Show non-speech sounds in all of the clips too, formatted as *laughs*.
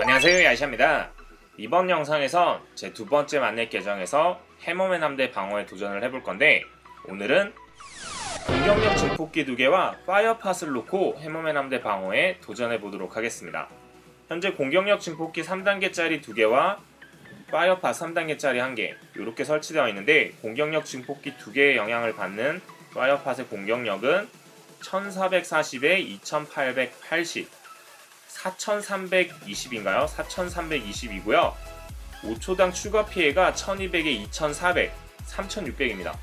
안녕하세요 야시입니다 이번 영상에선 제 두 번째 만렙 계정에서 해머맨 함대 방어에 도전을 해볼 건데 오늘은 공격력 증폭기 두 개와 파이어팟을 놓고 해머맨 함대 방어에 도전해 보도록 하겠습니다. 현재 공격력 증폭기 3단계짜리 두 개와 파이어팟 3단계짜리 한개 이렇게 설치되어 있는데 공격력 증폭기 두 개의 영향을 받는 파이어팟의 공격력은 1440에 2880 4320인가요? 4320이고요. 5초당 추가 피해가 1200에 2400, 3600입니다.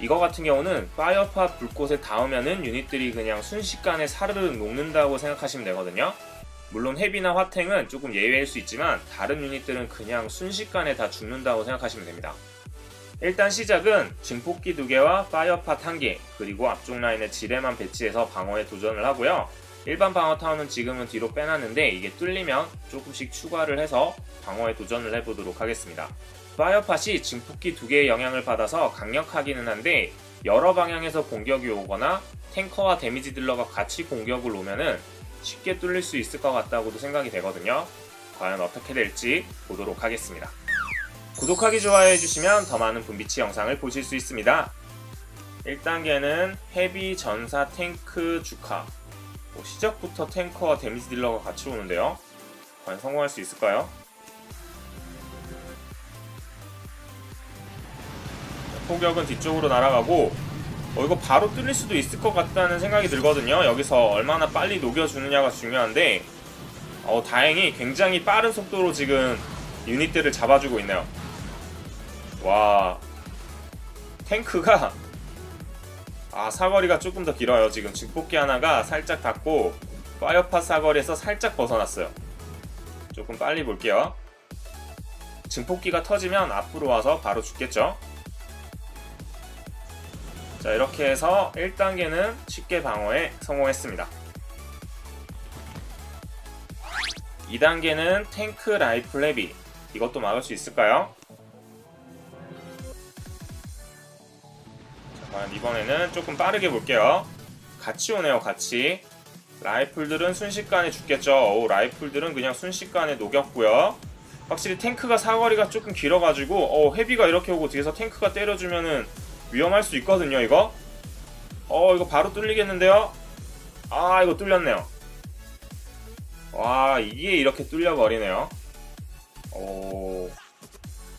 이거 같은 경우는 파이어파 불꽃에 닿으면은 유닛들이 그냥 순식간에 사르르 녹는다고 생각하시면 되거든요. 물론 헤비나 화탱은 조금 예외일 수 있지만 다른 유닛들은 그냥 순식간에 다 죽는다고 생각하시면 됩니다. 일단 시작은 증폭기 2개와 파이어팟 1개 그리고 앞쪽 라인에 지뢰만 배치해서 방어에 도전을 하고요. 일반 방어 타워는 지금은 뒤로 빼놨는데 이게 뚫리면 조금씩 추가를 해서 방어에 도전을 해보도록 하겠습니다. 파이어팟이 증폭기 두 개의 영향을 받아서 강력하기는 한데 여러 방향에서 공격이 오거나 탱커와 데미지 딜러가 같이 공격을 오면은 쉽게 뚫릴 수 있을 것 같다고도 생각이 되거든요. 과연 어떻게 될지 보도록 하겠습니다. 구독하기 좋아해 주시면 더 많은 분비치 영상을 보실 수 있습니다. 1단계는 헤비 전사 탱크 주카 뭐 시작부터 탱커와 데미지 딜러가 같이 오는데요. 과연 성공할 수 있을까요? 포격은 뒤쪽으로 날아가고 어, 이거 바로 뚫릴 수도 있을 것 같다는 생각이 들거든요. 여기서 얼마나 빨리 녹여주느냐가 중요한데 어, 다행히 굉장히 빠른 속도로 지금 유닛들을 잡아주고 있네요. 와 탱크가 아 사거리가 조금 더 길어요. 지금 증폭기 하나가 살짝 닿고 파이어팟 사거리에서 살짝 벗어났어요. 조금 빨리 볼게요. 증폭기가 터지면 앞으로 와서 바로 죽겠죠. 자 이렇게 해서 1단계는 쉽게 방어에 성공했습니다. 2단계는 탱크 라이플 헤비 이것도 막을 수 있을까요? 과연 이번에는 조금 빠르게 볼게요. 같이 오네요 같이 라이플들은 순식간에 죽겠죠. 오, 라이플들은 그냥 순식간에 녹였고요. 확실히 탱크가 사거리가 조금 길어가지고 어, 헤비가 이렇게 오고 뒤에서 탱크가 때려주면은 위험할 수 있거든요 이거 어 이거 바로 뚫리겠는데요 아 이거 뚫렸네요 와 이게 이렇게 뚫려버리네요 오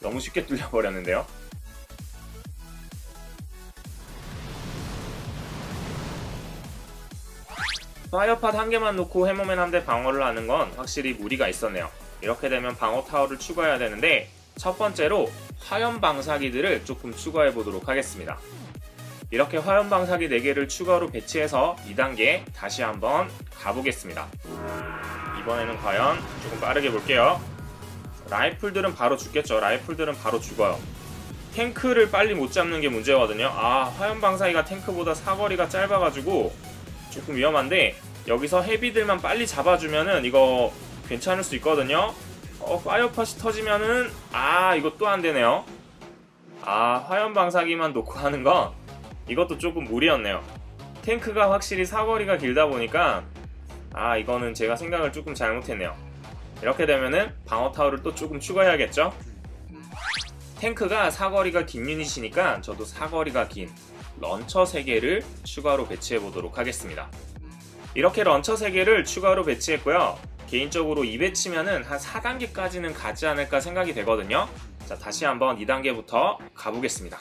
너무 쉽게 뚫려버렸는데요 파이어팟 한 개만 놓고 해머맨 함대 방어를 하는 건 확실히 무리가 있었네요 이렇게 되면 방어 타워를 추가해야 되는데 첫 번째로 화염 방사기들을 조금 추가해 보도록 하겠습니다. 이렇게 화염 방사기 4개를 추가로 배치해서 2단계 다시 한번 가보겠습니다. 이번에는 과연 조금 빠르게 볼게요. 라이플들은 바로 죽겠죠. 라이플들은 바로 죽어요. 탱크를 빨리 못 잡는 게 문제거든요. 아, 화염 방사기가 탱크보다 사거리가 짧아가지고 조금 위험한데 여기서 헤비들만 빨리 잡아주면은 이거 괜찮을 수 있거든요. 어, 파이어팟이 터지면은 아 이거 또 안 되네요. 아 화염 방사기만 놓고 *laughs* 하는 건 이것도 조금 무리였네요. 탱크가 확실히 사거리가 길다 보니까 아 이거는 제가 생각을 조금 잘못했네요. 이렇게 되면은 방어 타워를 또 조금 추가해야겠죠? 탱크가 사거리가 긴 유닛이니까 저도 사거리가 긴 런처 3개를 추가로 배치해 보도록 하겠습니다 이렇게 런처 3개를 추가로 배치했고요 개인적으로 2배치면은 한 4단계까지는 가지 않을까 생각이 되거든요. 자, 다시 한번 2단계부터 가보겠습니다.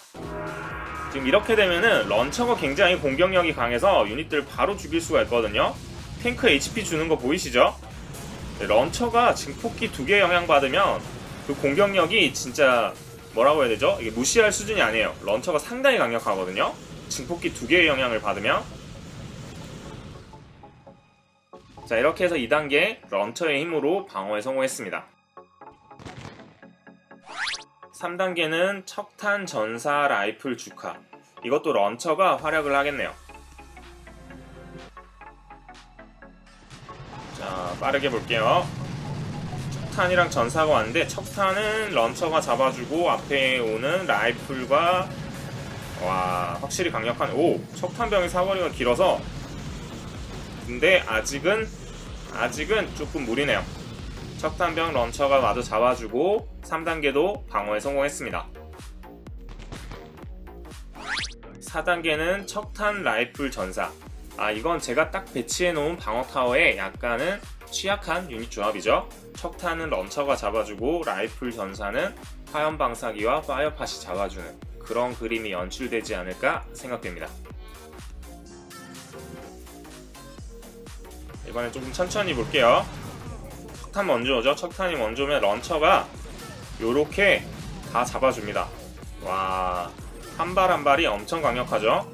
지금 이렇게 되면은 런처가 굉장히 공격력이 강해서 유닛들 바로 죽일 수가 있거든요. 탱크 HP 주는 거 보이시죠? 네, 런처가 증폭기 두 개 영향받으면 그 공격력이 진짜 뭐라고 해야 되죠? 이게 무시할 수준이 아니에요. 런처가 상당히 강력하거든요. 증폭기 두 개의 영향을 받으면 자 이렇게 해서 2단계 런처의 힘으로 방어에 성공했습니다. 3단계는 척탄 전사 라이플 주카 이것도 런처가 활약을 하겠네요. 자 빠르게 볼게요. 척탄이랑 전사가 왔는데 척탄은 런처가 잡아주고 앞에 오는 라이플과 와 확실히 강력한 오 척탄병의 사거리가 길어서 근데 아직은 아직은 조금 무리네요. 척탄병 런처가 마저 잡아주고 3단계도 방어에 성공했습니다. 4단계는 척탄 라이플 전사. 아 이건 제가 딱 배치해 놓은 방어 타워에 약간은 취약한 유닛 조합이죠. 척탄은 런처가 잡아주고 라이플 전사는 화염 방사기와 파이어팟이 잡아주는 그런 그림이 연출되지 않을까 생각됩니다. 이번엔 조금 천천히 볼게요. 척탄 먼저 오죠. 척탄이 먼저 오면 런처가 요렇게 다 잡아줍니다. 와, 한 발 한 발이 엄청 강력하죠.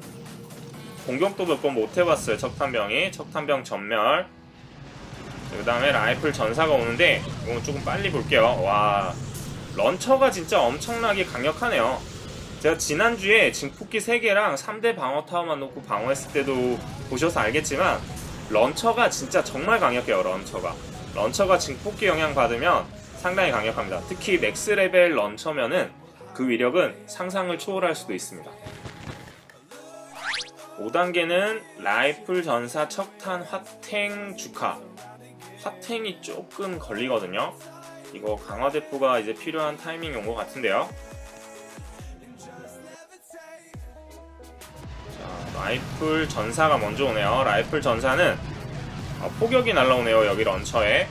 공격도 몇 번 못 해봤어요. 척탄병이. 척탄병 전멸. 그 다음에 라이플 전사가 오는데 이건 조금 빨리 볼게요. 와, 런처가 진짜 엄청나게 강력하네요. 제가 지난주에 증폭기 3개랑 3대 방어 타워만 놓고 방어했을 때도 보셔서 알겠지만 런처가 진짜 정말 강력해요. 런처가. 런처가 증폭기 영향 받으면 상당히 강력합니다. 특히 맥스 레벨 런처면은 그 위력은 상상을 초월할 수도 있습니다. 5단계는 라이플 전사 척탄 화탱 주카. 화탱이 조금 걸리거든요. 이거 강화 대포가 이제 필요한 타이밍이 온 것 같은데요. 자, 라이플 전사가 먼저 오네요. 라이플 전사는 어, 포격이 날라오네요. 여기 런처에.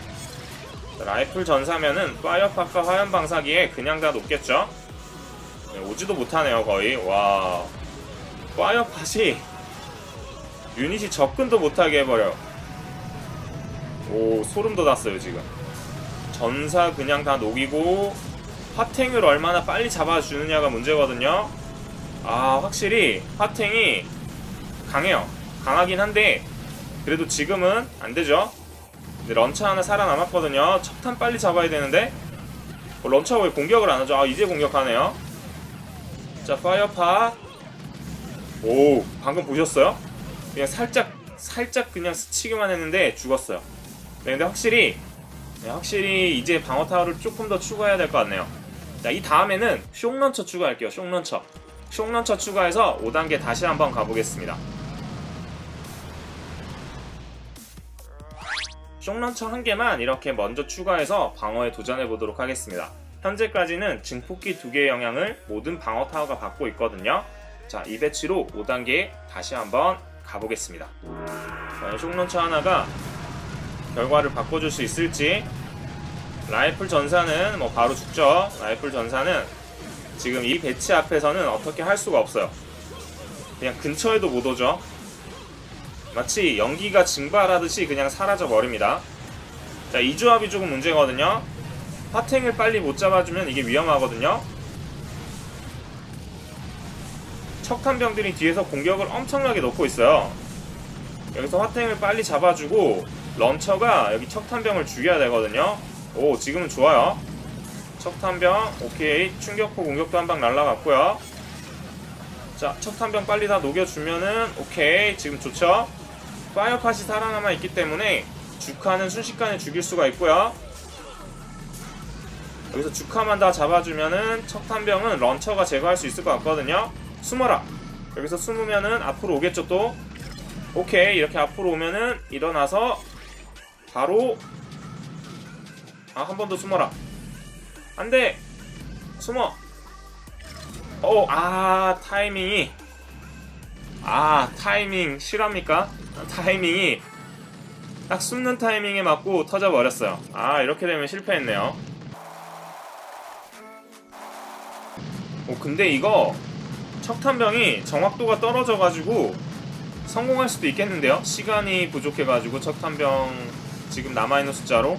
자, 라이플 전사면은 파이어파카 화염 방사기에 그냥 다 놓겠죠. 네, 오지도 못하네요 거의. 와, 파이어팟이 유닛이 접근도 못하게 해버려. 오 소름 돋았어요 지금. 전사 그냥 다 녹이고 화탱을 얼마나 빨리 잡아주느냐가 문제거든요. 아 확실히 화탱이 강해요. 강하긴 한데 그래도 지금은 안 되죠. 근데 런처 하나 살아남았거든요. 척탄 빨리 잡아야 되는데 어, 런처가 왜 공격을 안 하죠? 아 이제 공격하네요. 자 파이어파 오 방금 보셨어요? 그냥 살짝 살짝 그냥 스치기만 했는데 죽었어요. 네, 근데 확실히 네, 확실히 이제 방어 타워를 조금 더 추가해야 될 것 같네요. 자, 이 다음에는 숑런처 추가할게요. 숑런처. 숑런처 추가해서 5단계 다시 한번 가보겠습니다. 숑런처 한 개만 이렇게 먼저 추가해서 방어에 도전해 보도록 하겠습니다. 현재까지는 증폭기 두 개의 영향을 모든 방어 타워가 받고 있거든요. 자, 이 배치로 5단계 다시 한번 가보겠습니다. 숑런처 하나가 결과를 바꿔줄 수 있을지 라이플 전사는 뭐 바로 죽죠. 라이플 전사는 지금 이 배치 앞에서는 어떻게 할 수가 없어요. 그냥 근처에도 못 오죠. 마치 연기가 증발하듯이 그냥 사라져 버립니다. 자, 이 조합이 조금 문제거든요. 파탱을 빨리 못 잡아주면 이게 위험하거든요. 척탄병들이 뒤에서 공격을 엄청나게 넣고 있어요. 여기서 화탱을 빨리 잡아주고 런처가 여기 척탄병을 죽여야 되거든요. 오 지금은 좋아요. 척탄병 오케이 충격포 공격도 한 방 날라갔고요. 자 척탄병 빨리 다 녹여주면은 오케이 지금 좋죠. 파이어팟이 살아남아 있기 때문에 주카는 순식간에 죽일 수가 있고요. 여기서 주카만 다 잡아주면은 척탄병은 런처가 제거할 수 있을 것 같거든요. 숨어라. 여기서 숨으면은 앞으로 오겠죠 또. 오케이 이렇게 앞으로 오면은 일어나서 바로 아 한 번 더 숨어라. 안돼. 숨어. 어아 타이밍이. 아 타이밍 실합니까? 아, 타이밍이 딱 숨는 타이밍에 맞고 터져버렸어요. 아 이렇게 되면 실패했네요. 오 근데 이거 척탄병이 정확도가 떨어져가지고 성공할 수도 있겠는데요? 시간이 부족해가지고 척탄병 지금 남아있는 숫자로.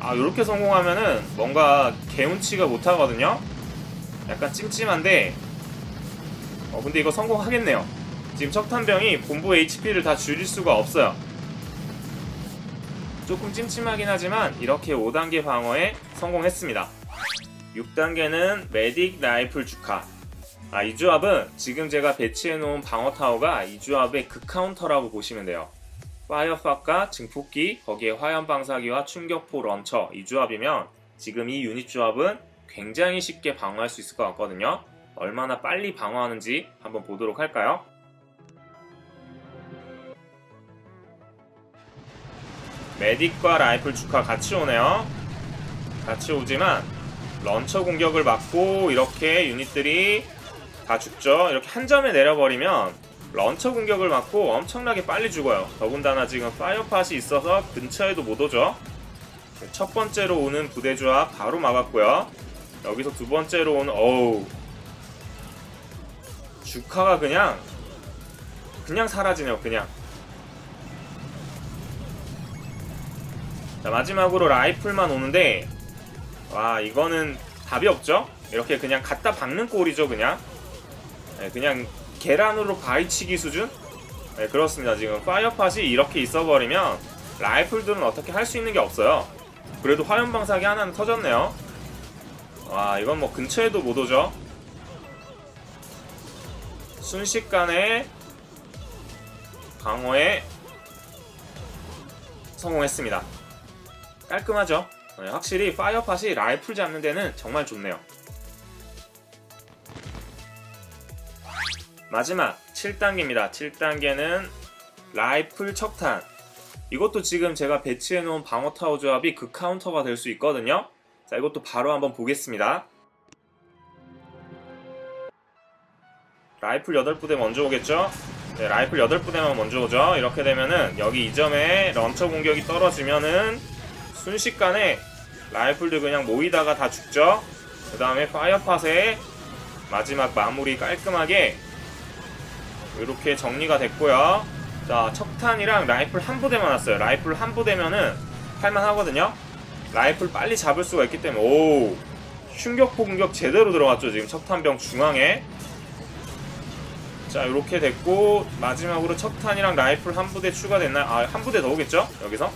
아 요렇게 성공하면은 뭔가 개운치가 못하거든요? 약간 찜찜한데. 어 근데 이거 성공하겠네요. 지금 척탄병이 본부 HP를 다 줄일 수가 없어요. 조금 찜찜하긴 하지만 이렇게 5단계 방어에 성공했습니다. 6단계는 메딕 라이플 주카. 아, 이 조합은 지금 제가 배치해놓은 방어 타워가 이 조합의 극카운터라고 보시면 돼요 파이어팍과 증폭기, 거기에 화염 방사기와 충격포 런처 이 조합이면 지금 이 유닛 조합은 굉장히 쉽게 방어할 수 있을 것 같거든요. 얼마나 빨리 방어하는지 한번 보도록 할까요? 메딕과 라이플 주카 같이 오네요. 같이 오지만 런처 공격을 맞고 이렇게 유닛들이 다 죽죠. 이렇게 한 점에 내려버리면 런처 공격을 맞고 엄청나게 빨리 죽어요. 더군다나 지금 파이어팟이 있어서 근처에도 못 오죠. 첫 번째로 오는 부대 조합 바로 막았고요. 여기서 두 번째로 오는 어우 주카가 그냥 그냥 사라지네요. 그냥 자 마지막으로 라이플만 오는데 와 이거는 답이 없죠? 이렇게 그냥 갖다 박는 꼴이죠 그냥 네, 그냥 계란으로 바위치기 수준? 네 그렇습니다. 지금 파이어팟이 이렇게 있어버리면 라이플들은 어떻게 할 수 있는 게 없어요. 그래도 화염방사기 하나는 터졌네요. 와 이건 뭐 근처에도 못 오죠? 순식간에 방어에 성공했습니다. 깔끔하죠? 네, 확실히 파이어팟이 라이플 잡는 데는 정말 좋네요 마지막 7단계입니다. 7단계는 라이플 척탄. 이것도 지금 제가 배치해 놓은 방어 타워 조합이 그 카운터가 될 수 있거든요. 자 이것도 바로 한번 보겠습니다. 라이플 8부대 먼저 오겠죠? 네, 라이플 8부대만 먼저 오죠. 이렇게 되면은 여기 이 점에 런처 공격이 떨어지면은 순식간에 라이플들 그냥 모이다가 다 죽죠? 그 다음에 파이어팟의 마지막 마무리 깔끔하게 이렇게 정리가 됐고요. 자 척탄이랑 라이플 한 부대만 왔어요. 라이플 한 부대면은 할만하거든요. 라이플 빨리 잡을 수가 있기 때문에 오 충격포 공격 제대로 들어갔죠 지금 척탄병 중앙에. 자 이렇게 됐고 마지막으로 척탄이랑 라이플 한 부대 추가됐나요? 아한 부대 더 오겠죠? 여기서?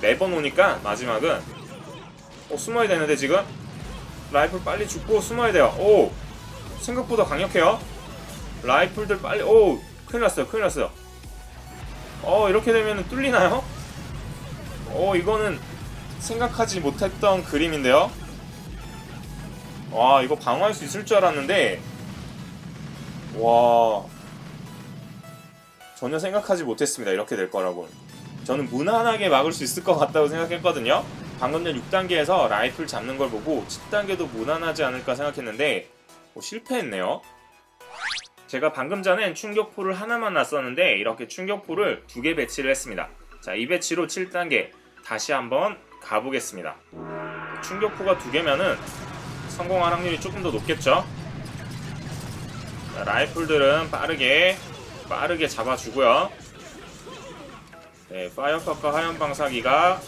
네번 오니까 마지막은. 어 숨어야 되는데 지금? 라이플 빨리 죽고 숨어야 돼요. 오 생각보다 강력해요 라이플들 빨리 오 큰일 났어요 큰일 났어요 어 이렇게 되면 뚫리나요? 어 이거는 생각하지 못했던 그림인데요? 와 이거 방어할 수 있을 줄 알았는데. 와. 전혀 생각하지 못했습니다 이렇게 될 거라고. 저는 무난하게 막을 수 있을 것 같다고 생각했거든요. 방금 전 6단계에서 라이플 잡는 걸 보고 10단계도 무난하지 않을까 생각했는데 어, 실패했네요 제가 방금 전엔 충격포를 하나만 놨었는데 이렇게 충격포를 두 개 배치를 했습니다. 자 이 배치로 7단계 다시 한번 가보겠습니다. 충격포가 두 개면은 성공할 확률이 조금 더 높겠죠? 자, 라이플들은 빠르게 빠르게 잡아주고요. 네, 파이어컷과 화염방사기가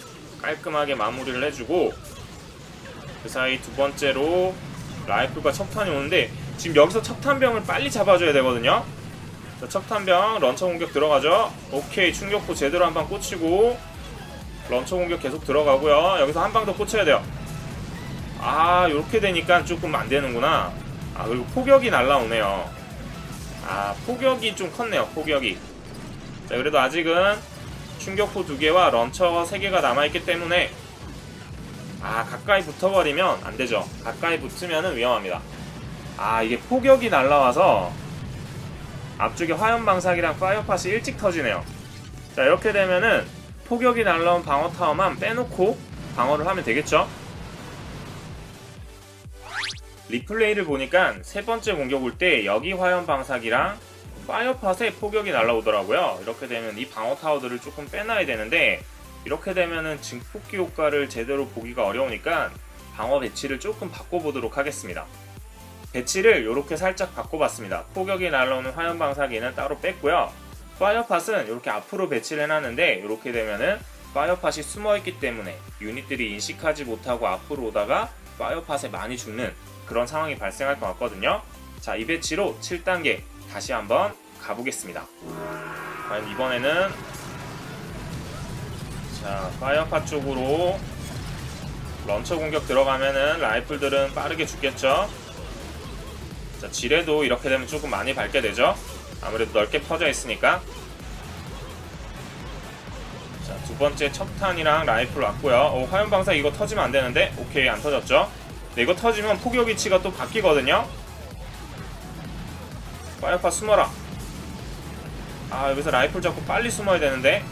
깔끔하게 마무리를 해주고 그 사이 두 번째로 라이플과 척탄이 오는데 지금 여기서 척탄병을 빨리 잡아줘야 되거든요. 자, 척탄병 런처 공격 들어가죠. 오케이 충격포 제대로 한 방 꽂히고 런처 공격 계속 들어가고요. 여기서 한 방 더 꽂혀야 돼요. 아 이렇게 되니까 조금 안되는구나. 아 그리고 포격이 날라오네요. 아 포격이 좀 컸네요 포격이. 자 그래도 아직은 충격포 두 개와 런처 세 개가 남아있기 때문에 아 가까이 붙어버리면 안되죠. 가까이 붙으면 위험합니다 아 이게 포격이 날라와서 앞쪽에 화염방사기랑 파이어팟이 일찍 터지네요. 자 이렇게 되면은 포격이 날라온 방어타워만 빼놓고 방어를 하면 되겠죠? 리플레이를 보니까 세 번째 공격 올 때 여기 화염방사기랑 파이어팟에 포격이 날라오더라고요. 이렇게 되면 이 방어타워들을 조금 빼놔야 되는데 이렇게 되면은 증폭기 효과를 제대로 보기가 어려우니까 방어 배치를 조금 바꿔보도록 하겠습니다 배치를 이렇게 살짝 바꿔봤습니다. 포격이 날라오는 화염 방사기는 따로 뺐고요. 파이어팟은 이렇게 앞으로 배치를 해놨는데 이렇게 되면은 파이어팟이 숨어있기 때문에 유닛들이 인식하지 못하고 앞으로 오다가 파이어팟에 많이 죽는 그런 상황이 발생할 것 같거든요. 자 이 배치로 7단계 다시 한번 가보겠습니다. 과연 이번에는 자 파이어팟 쪽으로 런처 공격 들어가면은 라이플들은 빠르게 죽겠죠 자 지뢰도 이렇게 되면 조금 많이 밟게 되죠? 아무래도 넓게 퍼져 있으니까. 자 두 번째 첩탄이랑 라이플 왔고요. 오, 화염 방사 이거 터지면 안 되는데? 오케이 안 터졌죠? 네, 이거 터지면 포격 위치가 또 바뀌거든요. 파이어파 숨어라. 아 여기서 라이플 잡고 빨리 숨어야 되는데.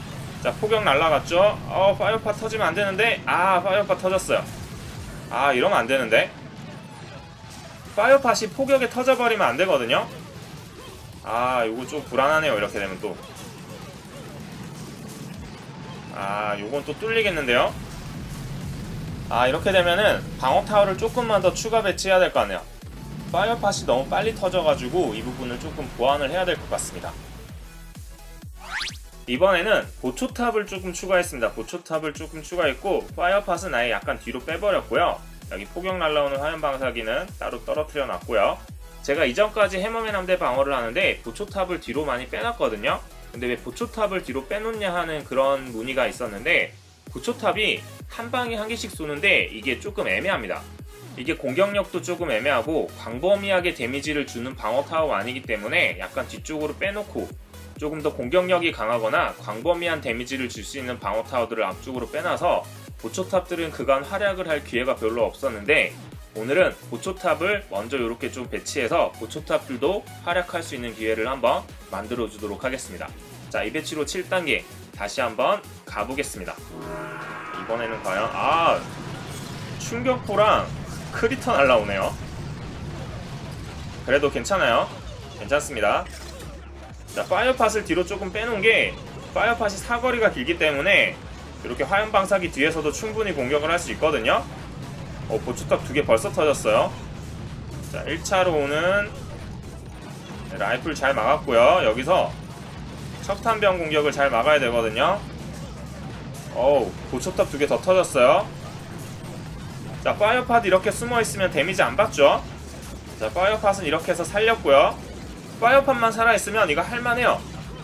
자자 포격 날라갔죠? 어 파이어파 터지면 안되는데? 아 파이어파 터졌어요. 아 이러면 안되는데 파이어팟이 포격에 터져버리면 안 되거든요 아 이거 좀 불안하네요 이렇게 되면 또 아, 요건 또 뚫리겠는데요? 아, 이렇게 되면은 방어 타워를 조금만 더 추가 배치해야 될 것 같네요. 파이어팟이 너무 빨리 터져가지고 이 부분을 조금 보완을 해야 될 것 같습니다. 이번에는 보초탑을 조금 추가했습니다. 보초탑을 조금 추가했고 파이어팟은 아예 약간 뒤로 빼버렸고요. 여기 폭격 날라오는 화염 방사기는 따로 떨어뜨려 놨고요. 제가 이전까지 해머맨 함대 방어를 하는데 보초탑을 뒤로 많이 빼놨거든요. 근데 왜 보초탑을 뒤로 빼놓냐 하는 그런 문의가 있었는데 보초탑이 한 방에 한 개씩 쏘는데 이게 조금 애매합니다. 이게 공격력도 조금 애매하고 광범위하게 데미지를 주는 방어 타워가 아니기 때문에 약간 뒤쪽으로 빼놓고 조금 더 공격력이 강하거나 광범위한 데미지를 줄 수 있는 방어 타워들을 앞쪽으로 빼놔서 보초탑들은 그간 활약을 할 기회가 별로 없었는데 오늘은 보초탑을 먼저 이렇게 좀 배치해서 보초탑들도 활약할 수 있는 기회를 한번 만들어 주도록 하겠습니다. 자, 이 배치로 7단계 다시 한번 가보겠습니다. 이번에는 과연 아 충격포랑 크리터 날라오네요. 그래도 괜찮아요. 괜찮습니다. 자, 파이어팟을 뒤로 조금 빼놓은 게 파이어팟이 사거리가 길기 때문에 이렇게 화염 방사기 뒤에서도 충분히 공격을 할 수 있거든요. 어, 보초탑 두 개 벌써 터졌어요. 자, 1차로는 라이플 잘 막았고요. 여기서 척탄병 공격을 잘 막아야 되거든요. 어우, 보초탑 두 개 더 터졌어요. 자, 파이어팟 이렇게 숨어있으면 데미지 안 받죠? 자, 파이어팟은 이렇게 해서 살렸고요. 파이어팟만 살아있으면 이거 할만해요.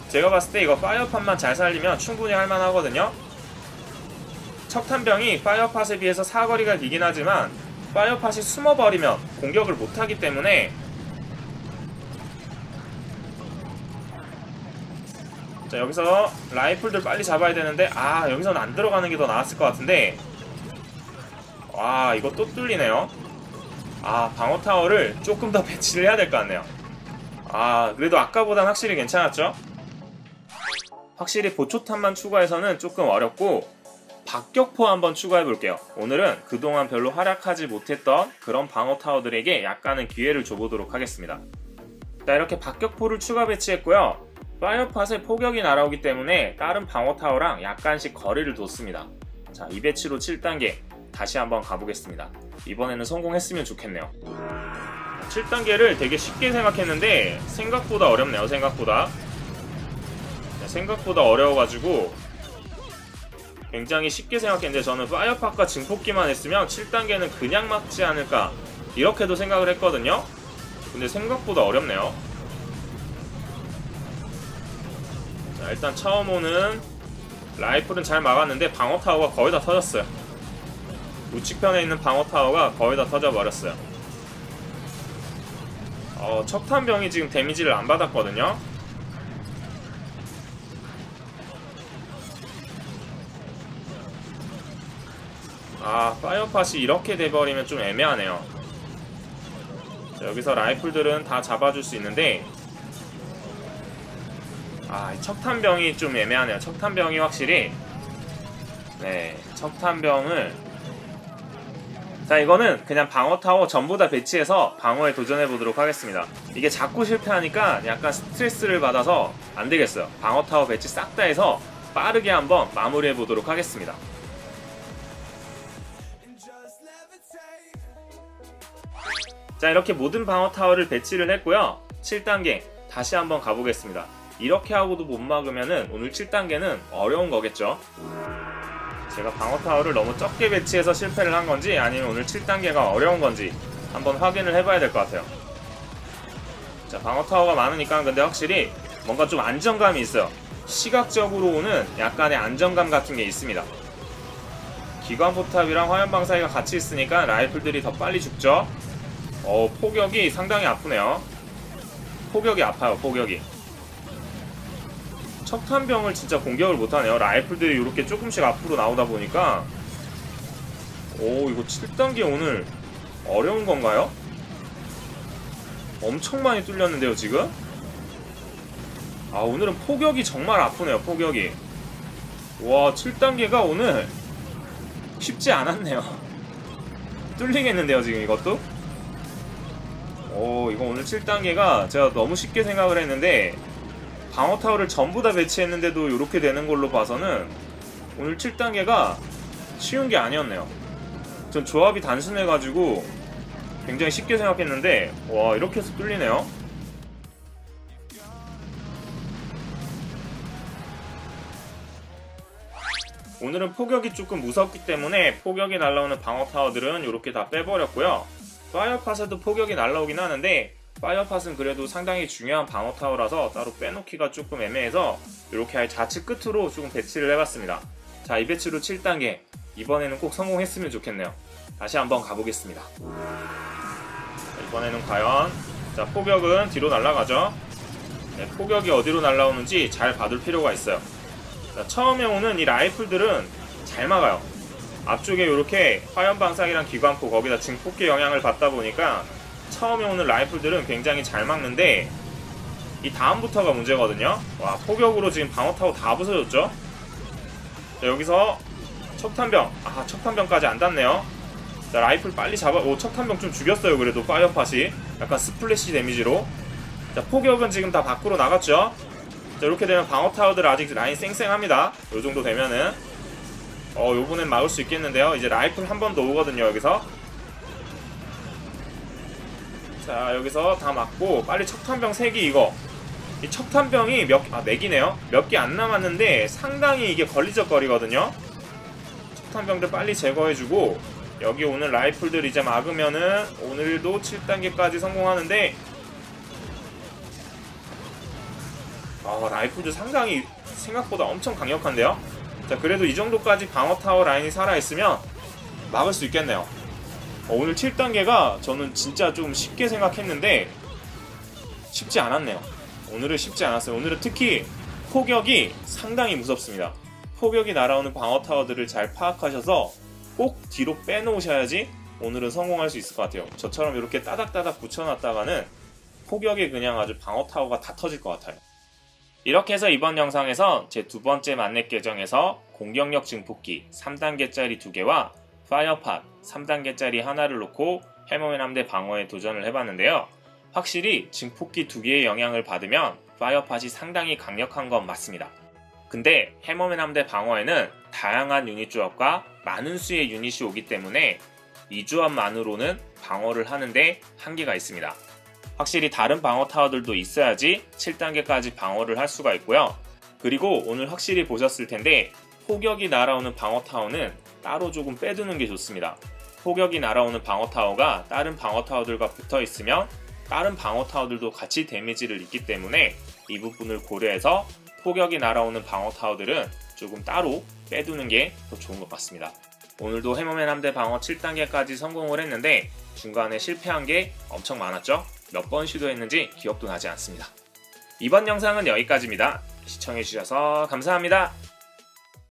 제가 봤을 때 이거 파이어팟만 잘 살리면 충분히 할만하거든요. 척탄병이 파이어팟에 비해서 사거리가 길긴 하지만 파이어팟이 숨어버리면 공격을 못하기 때문에 자 여기서 라이플들 빨리 잡아야 되는데 아 여기서는 안 들어가는 게 더 나았을 것 같은데. 와 이거 또 뚫리네요. 아 방어 타워를 조금 더 *laughs* 배치를 해야 될 것 같네요. 아 그래도 아까보단 확실히 괜찮았죠? 확실히 보초탄만 추가해서는 조금 어렵고 박격포 한번 추가해 볼게요. 오늘은 그동안 별로 활약하지 못했던 그런 방어 타워들에게 약간의 기회를 줘보도록 하겠습니다. 자, 이렇게 박격포를 추가 배치했고요. 파이어팟에 포격이 날아오기 때문에 다른 방어 타워랑 약간씩 거리를 뒀습니다. 자, 이 배치로 7단계 다시 한번 가보겠습니다. 이번에는 성공했으면 좋겠네요. 7단계를 되게 쉽게 생각했는데 생각보다 어렵네요, 생각보다. 생각보다 어려워가지고 굉장히 쉽게 생각했는데 저는 파이어팟과 증폭기만 했으면 7단계는 그냥 막지 않을까 이렇게도 생각을 했거든요. 근데 생각보다 어렵네요. 자 일단 처음 오는 라이플은 잘 막았는데 방어타워가 거의 다 터졌어요. 우측편에 있는 방어타워가 거의 다 터져버렸어요. 어, 척탄병이 지금 데미지를 안 받았거든요 아 파이어팟이 이렇게 돼버리면 좀 애매하네요. 자, 여기서 라이플들은 다 잡아줄 수 있는데 아 척탄병이 좀 애매하네요. 척탄병이 확실히 네 척탄병을 자 이거는 그냥 방어타워 전부 다 배치해서 방어에 도전해 보도록 하겠습니다. 이게 자꾸 실패하니까 약간 스트레스를 받아서 안되겠어요. 방어타워 배치 싹 다 해서 빠르게 한번 마무리해 보도록 하겠습니다 자 이렇게 모든 방어 타워를 배치를 했고요. 7단계 다시 한번 가보겠습니다. 이렇게 하고도 못 막으면은 오늘 7단계는 어려운 거겠죠? 제가 방어 타워를 너무 적게 배치해서 실패를 한 건지 아니면 오늘 7단계가 어려운 건지 한번 확인을 해봐야 될 것 같아요. 자 방어 타워가 많으니까 근데 확실히 뭔가 좀 안정감이 있어요. 시각적으로는 약간의 안정감 같은 게 있습니다. 기관포탑이랑 화염방사기가 같이 있으니까 라이플들이 더 빨리 죽죠 어 폭격이 상당히 아프네요 폭격이 아파요 폭격이 척탄병을 진짜 공격을 못하네요 라이플들이 이렇게 조금씩 앞으로 나오다 보니까 오 이거 7단계 오늘 어려운 건가요? 엄청 많이 뚫렸는데요 지금? 아 오늘은 폭격이 정말 아프네요 폭격이 와 7단계가 오늘 쉽지 않았네요 *laughs* 뚫리겠는데요 지금 이것도? 오 이거 오늘 7단계가 제가 너무 쉽게 생각을 했는데 방어 타워를 전부 다 배치했는데도 이렇게 되는 걸로 봐서는 오늘 7단계가 쉬운 게 아니었네요 전 조합이 단순해가지고 굉장히 쉽게 생각했는데 와 이렇게 해서 뚫리네요 오늘은 포격이 조금 무섭기 때문에 포격이 날라오는 방어 타워들은 이렇게 다 빼버렸고요. 파이어팟에도 포격이 날라오긴 하는데 파이어팟은 그래도 상당히 중요한 방어 타워라서 따로 빼놓기가 조금 애매해서 이렇게 아예 좌측 끝으로 조금 배치를 해봤습니다. 자, 이 배치로 7단계. 이번에는 꼭 성공했으면 좋겠네요. 다시 한번 가보겠습니다. 자, 이번에는 과연 자, 포격은 뒤로 날아가죠. 네, 포격이 어디로 날라오는지 잘 봐둘 필요가 있어요. 자, 처음에 오는 이 라이플들은 잘 막아요. 앞쪽에 이렇게 화염 방사기랑 기관포 거기다 증폭기 영향을 받다 보니까 처음에 오는 라이플들은 굉장히 잘 막는데 이 다음부터가 문제거든요. 와 포격으로 지금 방어타워 다 부서졌죠. 자, 여기서 척탄병 아 척탄병까지 안 닿네요. 자 라이플 빨리 잡아 오 척탄병 좀 죽였어요 그래도 파이어팟이 약간 스플래시 데미지로 자 포격은 지금 다 밖으로 나갔죠. 자, 이렇게 되면 방어 타워들 아직 라인 쌩쌩합니다. 요 정도 되면은 어 요번엔 막을 수 있겠는데요. 이제 라이플 한 번 더 오거든요. 여기서 자 여기서 다 맞고 빨리 척탄병 3기 이거 이 척탄병이 몇, 아 4기네요 몇 개 안 남았는데 상당히 이게 걸리적거리거든요 척탄병들 빨리 제거해주고 여기 오늘 라이플들 이제 막으면은 오늘도 7단계까지 성공하는데 아, 라이플도 상당히 생각보다 엄청 강력한데요? 자, 그래도 이 정도까지 방어 타워 라인이 살아있으면 막을 수 있겠네요. 어, 오늘 7단계가 저는 진짜 좀 쉽게 생각했는데 쉽지 않았네요. 오늘은 쉽지 않았어요. 오늘은 특히 포격이 상당히 무섭습니다. 포격이 날아오는 방어 타워들을 잘 파악하셔서 꼭 뒤로 빼놓으셔야지 오늘은 성공할 수 있을 것 같아요. 저처럼 이렇게 따닥따닥 붙여놨다가는 포격이 그냥 아주 방어 타워가 다 터질 것 같아요. 이렇게 해서 이번 영상에서 제두 번째 만렙 계정에서 공격력 증폭기 3단계짜리 2개와 파이어팟 3단계짜리 하나를 놓고 해머맨 함대 방어에 도전을 해봤는데요. 확실히 증폭기 2개의 영향을 받으면 파이어팟이 상당히 강력한 건 맞습니다. 근데 해머맨 함대 방어에는 다양한 유닛 조합과 많은 수의 유닛이 오기 때문에 이 조합만으로는 방어를 하는데 한계가 있습니다. 확실히 다른 방어 타워들도 있어야지 7단계까지 방어를 할 수가 있고요. 그리고 오늘 확실히 보셨을 텐데 포격이 날아오는 방어 타워는 따로 조금 빼두는 게 좋습니다. 포격이 날아오는 방어 타워가 다른 방어 타워들과 붙어 있으면 다른 방어 타워들도 같이 데미지를 입기 때문에 이 부분을 고려해서 포격이 날아오는 방어 타워들은 조금 따로 빼두는 게 더 좋은 것 같습니다. 오늘도 해머맨 함대 방어 7단계까지 성공을 했는데 중간에 실패한 게 엄청 많았죠? 몇 번 시도했는지 기억도 나지 않습니다. 이번 영상은 여기까지입니다. 시청해주셔서 감사합니다.